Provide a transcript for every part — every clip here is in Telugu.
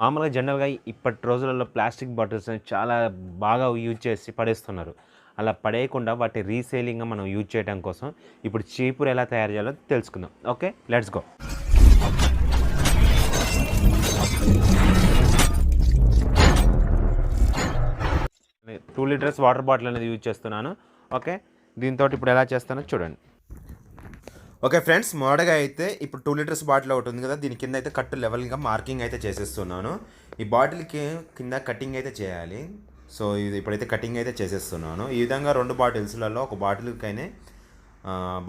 మామూలుగా జనరల్‌గా ఇప్పటి రోజులలో ప్లాస్టిక్ బాటిల్స్‌ని చాలా బాగా యూజ్ చేసి పడేస్తున్నారు. అలా పడేయకుండా వాటి రీసేలింగ్‌గా మనం యూజ్ చేయడం కోసం ఇప్పుడు చీపురు ఎలా తయారు చేయాలో తెలుసుకుందాం. Okay. Let's go. Two litres water bottle అనేది యూజ్ చేస్తున్నాను. ఓకే. దీంతో ఇప్పుడు ఎలా చేస్తానో చూడండి. ఓకే ఫ్రెండ్స్ మోడగా అయితే ఇప్పుడు టూ లీటర్స్ బాటిల్ ఒకటి ఉంది కదా దీని కింద అయితే కట్టు లెవెల్గా మార్కింగ్ అయితే చేసేస్తున్నాను. ఈ బాటిల్కి కింద కటింగ్ అయితే చేయాలి. సో ఇది ఇప్పుడైతే కటింగ్ అయితే చేసేస్తున్నాను. ఈ విధంగా రెండు బాటిల్స్లలో ఒక బాటిల్కైనా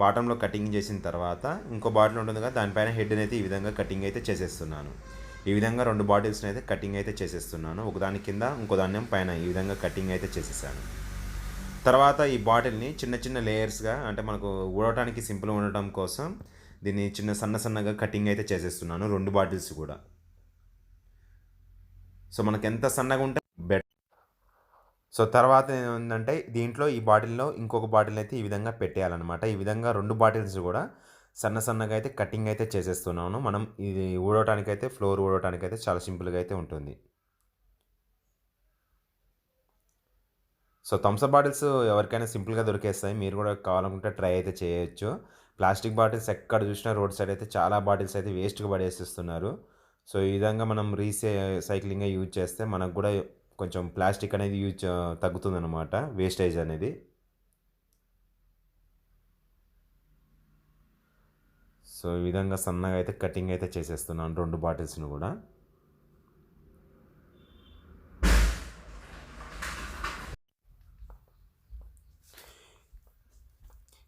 బాటంలో కటింగ్ చేసిన తర్వాత ఇంకో బాటిల్ ఉంటుంది కదా దానిపైన హెడ్ని అయితే ఈ విధంగా కటింగ్ అయితే చేసేస్తున్నాను. ఈ విధంగా రెండు బాటిల్స్ని అయితే కటింగ్ అయితే చేసేస్తున్నాను. ఒకదాని కింద ఇంకో దాని పైన ఈ విధంగా కటింగ్ అయితే చేసేసాను. తర్వాత ఈ బాటిల్ని చిన్న చిన్న లేయర్స్గా అంటే మనకు ఊడటానికి సింపుల్ ఉండటం కోసం దీన్ని చిన్న సన్న సన్నగా కటింగ్ అయితే చేసేస్తున్నాను రెండు బాటిల్స్ కూడా. సో మనకు ఎంత సన్నగా ఉంటే బెటర్ సో తర్వాత ఏంటంటే దీంట్లో ఈ బాటిల్లో ఇంకొక బాటిల్ అయితే ఈ విధంగా పెట్టేయాలన్నమాట. ఈ విధంగా రెండు బాటిల్స్ కూడా సన్న సన్నగా అయితే కటింగ్ అయితే చేసేస్తున్నాను. మనం ఇది ఊడటానికి అయితే ఫ్లోర్ ఊడటానికి అయితే చాలా సింపుల్గా అయితే ఉంటుంది. సో థమ్సప్ బాటిల్స్ ఎవరికైనా సింపుల్గా దొరికేస్తాయి. మీరు కూడా కావాలనుకుంటే ట్రై అయితే చేయొచ్చు. ప్లాస్టిక్ బాటిల్స్ ఎక్కడ చూసినా రోడ్ సైడ్ అయితే చాలా బాటిల్స్ అయితే వేస్ట్గా పడేసిస్తున్నారు. సో ఈ విధంగా మనం రీసే సైక్లింగ్గా యూజ్ చేస్తే మనకు కూడా కొంచెం ప్లాస్టిక్ అనేది యూజ్ తగ్గుతుందన్నమాట. వేస్టేజ్ అనేది. సో ఈ విధంగా సన్నగా అయితే కటింగ్ అయితే చేసేస్తున్నాను రెండు బాటిల్స్ని కూడా.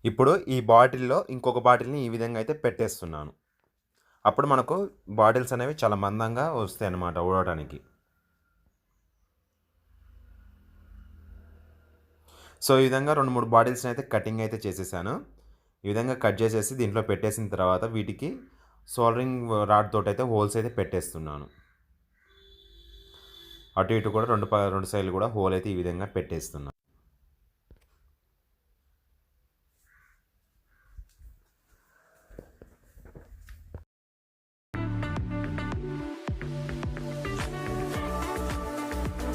ఇప్పుడు ఈ బాటిల్లో ఇంకొక బాటిల్ని ఈ విధంగా అయితే పెట్టేస్తున్నాను. అప్పుడు మనకు బాటిల్స్ అనేవి చాలా మందంగా వస్తాయి అన్నమాట ఊడటానికి సో ఈ విధంగా రెండు మూడు బాటిల్స్ని అయితే కటింగ్ అయితే చేసేసాను. ఈ విధంగా కట్ చేసేసి దీంట్లో పెట్టేసిన తర్వాత వీటికి సోల్డరింగ్ రాడ్ తోటి అయితే హోల్స్ అయితే పెట్టేస్తున్నాను. అటు ఇటు కూడా రెండు ప- రెండు సైడ్లు కూడా హోల్ అయితే ఈ విధంగా పెట్టేస్తున్నాను.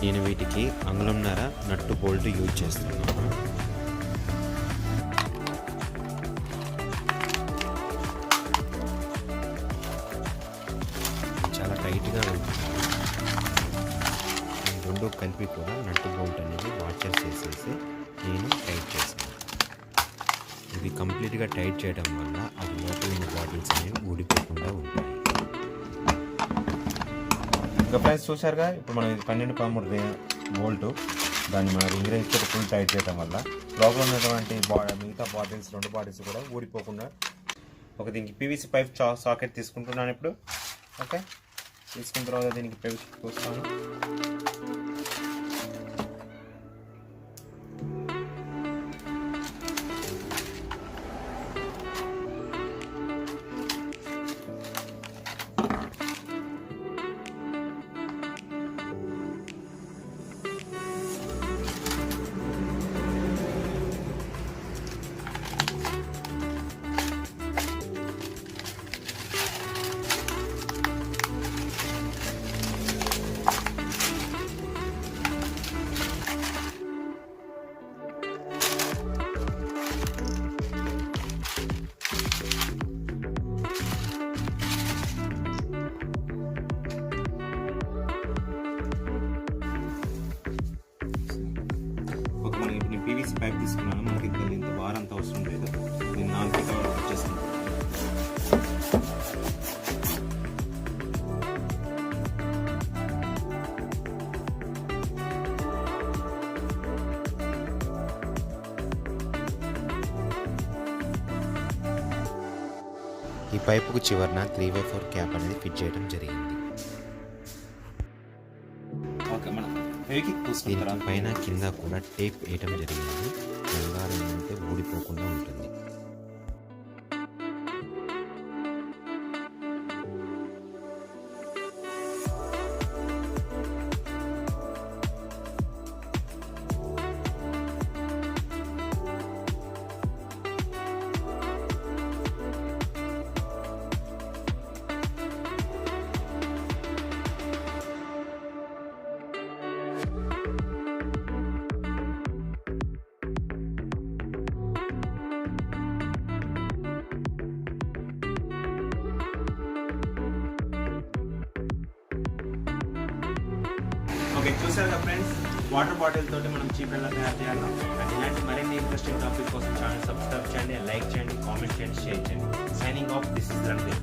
నేను వీటికి అంగుళంన్నర నట్టు బోల్ట్ యూజ్ చేస్తున్నాను. చాలా టైట్‌గా ఉంటుంది. రెండు కలిపి కూడా నట్టు బోల్ట్ అనేది వాచర్ చేసేసి నేను టైట్ చేశాను. ఇది కంప్లీట్‌గా టైట్ చేయడం వల్ల అది లోపల ఉన్న బాటిల్స్ అనేవి ఊడిపోకుండా ఉంటాయి. ఇంకా ఫ్రెండ్స్ చూసారుగా ఇప్పుడు మనం ఇది పన్నెండు పదమూడు వోల్ట్. దాన్ని మనం రింగ్ రింగ్ ఫుల్ టైట్ చేయడం వల్ల లోపల ఉన్నటువంటి బా మిగతా బాటిల్స్ రెండు బాటిల్స్ కూడా ఊడిపోకుండా ఒక దీనికి పీవీసీ పైప్ చా సాకెట్ తీసుకుంటున్నాను ఇప్పుడు. ఓకే? తీసుకున్న తర్వాత దీనికి పైప్ చూస్తాను నేను పీవీసీ పైప్ తీసుకున్నాను. మనకి ఇంత బార్ అంత అవసరం లేదు. నేను నాలుగు కవర్ వరకు ఈ పైపుకు చివరన త్రీ బై ఫోర్ క్యాప్ అనేది ఫిట్ చేయడం జరిగింది. పైన కింద కూడా టేప్ వేయటం జరిగింది. బంగారం అంటే ఊడిపోకుండా ఉంటుంది. ఓకే చూసారు కదా ఫ్రెండ్స్ వాటర్ బాటిల్ తోటి మనం చీప్ ఎలా తయారు చేయాలో? అండ్ ఇలాంటి మరిన్ని ఇంట్రెస్టింగ్ టాపిక్ కోసం ఛానల్ సబ్స్క్రైబ్ చేయండి లైక్ చేయండి కామెంట్ చేయండి షేర్ చేయండి. Signing off this is Ranveer